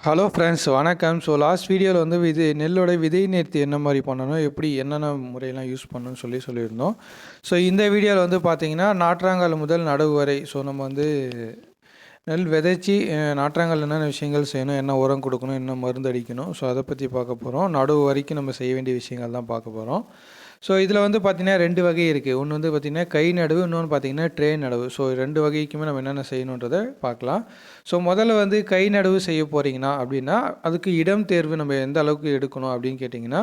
Hello friends வணக்கம். So last வீடியோவில் வந்து விதை நெல்லோட விதை நேர்த்தி என்ன மாதிரி பண்ணணும் எப்படி என்னென்ன முறையெல்லாம் யூஸ் பண்ணணும்னு சொல்லி சொல்லியிருந்தோம். ஸோ இந்த வீடியோவில் வந்து பார்த்திங்கன்னா நாற்றாங்கால் முதல் நடவு வரை ஸோ நம்ம வந்து நெல் விதைச்சி நாற்றாங்கால் என்னென்ன விஷயங்கள் செய்யணும் என்ன உரம் கொடுக்கணும் என்ன மருந்து அடிக்கணும் ஸோ அதை பற்றி பார்க்க போகிறோம் நடவு வரைக்கும் நம்ம செய்ய வேண்டிய விஷயங்கள் தான் பார்க்க போகிறோம் ஸோ இதில் வந்து பார்த்திங்கன்னா ரெண்டு வகை இருக்குது ஒன்று வந்து பார்த்திங்கன்னா கை நடவு இன்னொன்று பார்த்திங்கன்னா ட்ரே நடவு. ஸோ ரெண்டு வகைக்குமே நம்ம என்னென்ன செய்யணுன்றதை பார்க்கலாம் ஸோ முதல்ல வந்து கை நடவு செய்ய போகிறீங்கன்னா அப்படின்னா அதுக்கு இடம் தேர்வு நம்ம எந்த அளவுக்கு எடுக்கணும் அப்படின்னு கேட்டிங்கன்னா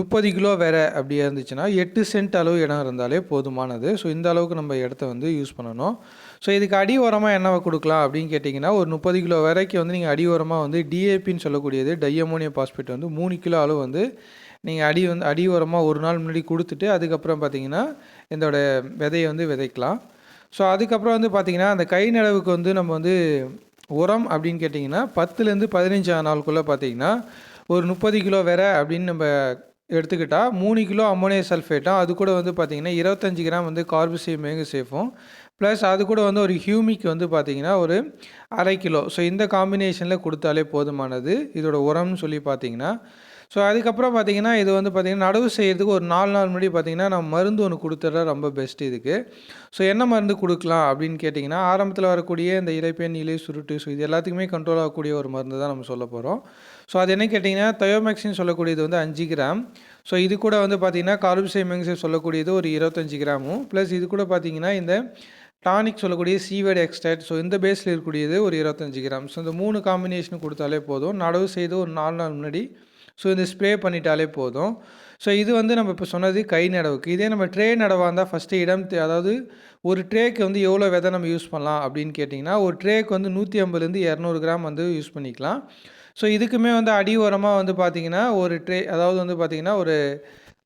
முப்பது கிலோ வேற அப்படியே இருந்துச்சுன்னா எட்டு சென்ட் அளவு இடம் இருந்தாலே போதுமானது. ஸோ இந்த அளவுக்கு நம்ம இடத்த வந்து யூஸ் பண்ணணும். ஸோ இதுக்கு அடி உரமாக என்ன கொடுக்கலாம் அப்படின்னு கேட்டிங்கன்னா ஒரு முப்பது கிலோ வரைக்கும் வந்து நீங்கள் அடி உரமாக வந்து டிஏபின்னு சொல்லக்கூடியது டையமோனியம் பாஸ்பேட் வந்து மூணு கிலோ அளவு வந்து நீங்கள் அடி வந்து அடி உரமாக ஒரு நாள் முன்னாடி கொடுத்துட்டு அதுக்கப்புறம் பார்த்தீங்கன்னா இதோட விதையை வந்து விதைக்கலாம். ஸோ அதுக்கப்புறம் வந்து பார்த்திங்கன்னா அந்த கை நடவுக்கு வந்து நம்ம வந்து உரம் அப்படின்னு கேட்டிங்கன்னா பத்துலேருந்து பதினஞ்சாம் நாளுக்குள்ளே பார்த்தீங்கன்னா ஒரு முப்பது கிலோ வெற அப்படின்னு நம்ம எடுத்துக்கிட்டால் மூணு கிலோ அம்மோனியம் சல்ஃபேட்டும் அது கூட வந்து பார்த்திங்கன்னா இருபத்தஞ்சி கிராம் வந்து கார்பிசே சேஃபும் ப்ளஸ் அது கூட வந்து ஒரு ஹியூமிக் வந்து பார்த்திங்கன்னா ஒரு அரை கிலோ. ஸோ இந்த காம்பினேஷனில் கொடுத்தாலே போதுமானது. இதோட உரம்னு சொல்லி பார்த்தீங்கன்னா ஸோ அதுக்கப்புறம் பார்த்தீங்கன்னா இது வந்து பார்த்திங்கன்னா நடவு செய்கிறதுக்கு ஒரு நாலு நாள் முன்னாடி பார்த்தீங்கன்னா நான் மருந்து ஒன்று கொடுத்துட்றேன். ரொம்ப பெஸ்ட் இதுக்கு. ஸோ என்ன மருந்து கொடுக்கலாம் அப்படின்னு கேட்டிங்கன்னா ஆரம்பத்தில் வரக்கூடிய இந்த இலைப்பேன் இலை சுருட்டு ஸோ இது எல்லாத்துக்குமே கண்ட்ரோல் ஆகக்கூடிய ஒரு மருந்து தான் நம்ம சொல்ல போகிறோம் ஸோ அது என்ன கேட்டிங்கன்னா தயோமேக்சின் சொல்லக்கூடியது வந்து அஞ்சு கிராம். ஸோ இது கூட வந்து பார்த்திங்கன்னா கார்பிசைமெங்ஸை சொல்லக்கூடியது ஒரு இருபத்தஞ்சி கிராமும். ப்ளஸ் இது கூட பார்த்திங்கன்னா இந்த டானிக் சொல்லக்கூடிய சீவேட் எக்ஸ்ட்ராக்ட் ஸோ இந்த பேஸில் இருக்கக்கூடியது ஒரு இருபத்தஞ்சி கிராம். ஸோ இந்த மூணு காம்பினேஷன் கொடுத்தாலே போதும். நடவு செய்து ஒரு நாலு நாள் முன்னாடி ஸோ இந்த ஸ்ப்ரே பண்ணிட்டாலே போதும். ஸோ இது வந்து நம்ம இப்போ சொன்னது கை நடவுக்கு. இதே நம்ம ட்ரே நடவாக இருந்தால் ஃபஸ்ட்டு இடம் அதாவது ஒரு ட்ரேக்கு வந்து எவ்வளோ விதை நம்ம யூஸ் பண்ணலாம் அப்படின்னு கேட்டிங்கன்னா ஒரு ட்ரேக்கு வந்து நூற்றி ஐம்பதுலேருந்து இரநூறு கிராம் வந்து யூஸ் பண்ணிக்கலாம். ஸோ இதுக்குமே வந்து அடி உரமாக வந்து பார்த்திங்கன்னா ஒரு ட்ரே அதாவது வந்து பார்த்திங்கன்னா ஒரு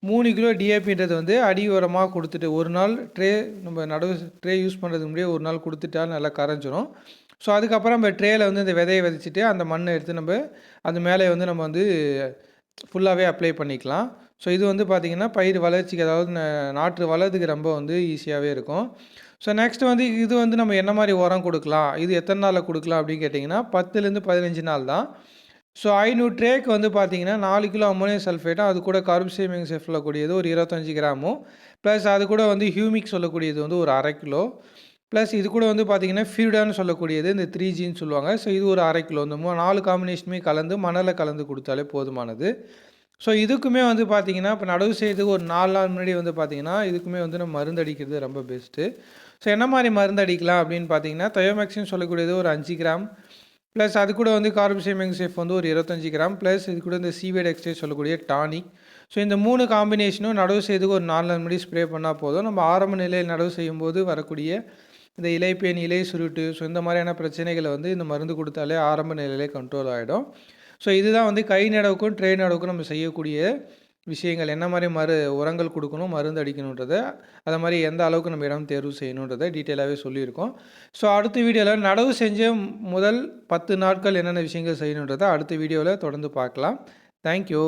மூணு கிலோ டிஏபின்றது வந்து அடி உரமாக கொடுத்துட்டு ஒரு நாள் ட்ரே நம்ம நடவு ட்ரே யூஸ் பண்ணுறதுக்கு முன்னாடியே ஒரு நாள் கொடுத்துட்டா நல்லா கரைஞ்சிரும். ஸோ அதுக்கப்புறம் நம்ம ட்ரேயில் வந்து இந்த விதையை விதைச்சிட்டு அந்த மண்ணை எடுத்து நம்ம அது மேலே வந்து நம்ம வந்து ஃபுல்லாகவே அப்ளை பண்ணிக்கலாம். ஸோ இது வந்து பார்த்திங்கன்னா பயிர் வளர்ச்சிக்கு அதாவது நாற்று வளர்றதுக்கு ரொம்ப வந்து ஈஸியாகவே இருக்கும். ஸோ நெக்ஸ்ட் வந்து இது வந்து நம்ம என்ன மாதிரி உரம் கொடுக்கலாம்? இது எத்தனை நாளில் கொடுக்கலாம் அப்படின்னு கேட்டிங்கன்னா பத்துலேருந்து பதினஞ்சு நாள் தான். ஸோ ஐநூறு ட்ரேக்கு வந்து பார்த்தீங்கன்னா நாலு கிலோ அமோனியம் சல்ஃபேட்டும் அது கூட கார்பிசேமிங் சொல்லக்கூடியது ஒரு இருபத்தஞ்சி கிராமும் ப்ளஸ் அது கூட வந்து ஹியூமிக் சொல்லக்கூடியது வந்து ஒரு அரை கிலோ. ப்ளஸ் இது கூட வந்து பார்த்தீங்கன்னா ஃபியூடான்னு சொல்லக்கூடியது இந்த த்ரீ ஜின்னு சொல்லுவாங்க. ஸோ இது ஒரு அரை கிலோ. இந்த மூ- நாலு காம்பினேஷனுமே கலந்து மணலில் கலந்து கொடுத்தாலே போதுமானது. ஸோ இதுக்குமே வந்து பார்த்திங்கன்னா இப்போ நடவு செய்யறதுக்கு ஒரு நாலு நாள் முன்னாடி வந்து பார்த்தீங்கன்னா இதுக்குமே வந்து நம்ம மருந்து அடிக்கிறது ரொம்ப பெஸ்ட்டு ஸோ என்ன மாதிரி மருந்து அடிக்கலாம் அப்படின்னு பார்த்தீங்கன்னா தயோமேக்ஸின்னு சொல்லக்கூடியது ஒரு அஞ்சு கிராம். ப்ளஸ் அது கூட வந்து கார்பிசைமெங் சேஃப் வந்து ஒரு இருபத்தஞ்சி கிராம். ப்ளஸ் இது கூட இந்த சீவேட் எக்ஸ்டேஜ் சொல்லக்கூடிய டானிக் ஸோ இந்த மூணு காம்பினேஷனும் நடவு செய்யறதுக்கு ஒரு நாலு நாள் முன்னாடி ஸ்ப்ரே பண்ணால் போதும். நம்ம ஆரம்ப நிலையில் நடவு செய்யும்போது வரக்கூடிய இந்த இலைப்பேன் இலை சுருட்டு ஸோ இந்த மாதிரியான பிரச்சனைகளை வந்து இந்த மருந்து கொடுத்தாலே ஆரம்ப நிலையிலே கண்ட்ரோல் ஆகிடும் ஸோ இதுதான் வந்து கை நடவுக்கும் ட்ரெயின் நடவுக்கும் நம்ம செய்யக்கூடிய விஷயங்கள். என்ன மாதிரி மரு உரங்கள் கொடுக்கணும் மருந்து அடிக்கணுன்றதை அதை மாதிரி எந்த அளவுக்கு நம்ம இடம் தேர்வு செய்யணுன்றதை டீட்டெயிலாகவே சொல்லியிருக்கோம். ஸோ அடுத்த வீடியோவில் நடவு செஞ்ச முதல் பத்து நாட்கள் என்னென்ன விஷயங்கள் செய்யணுன்றதை அடுத்த வீடியோவில் தொடர்ந்து பார்க்கலாம். தேங்க்யூ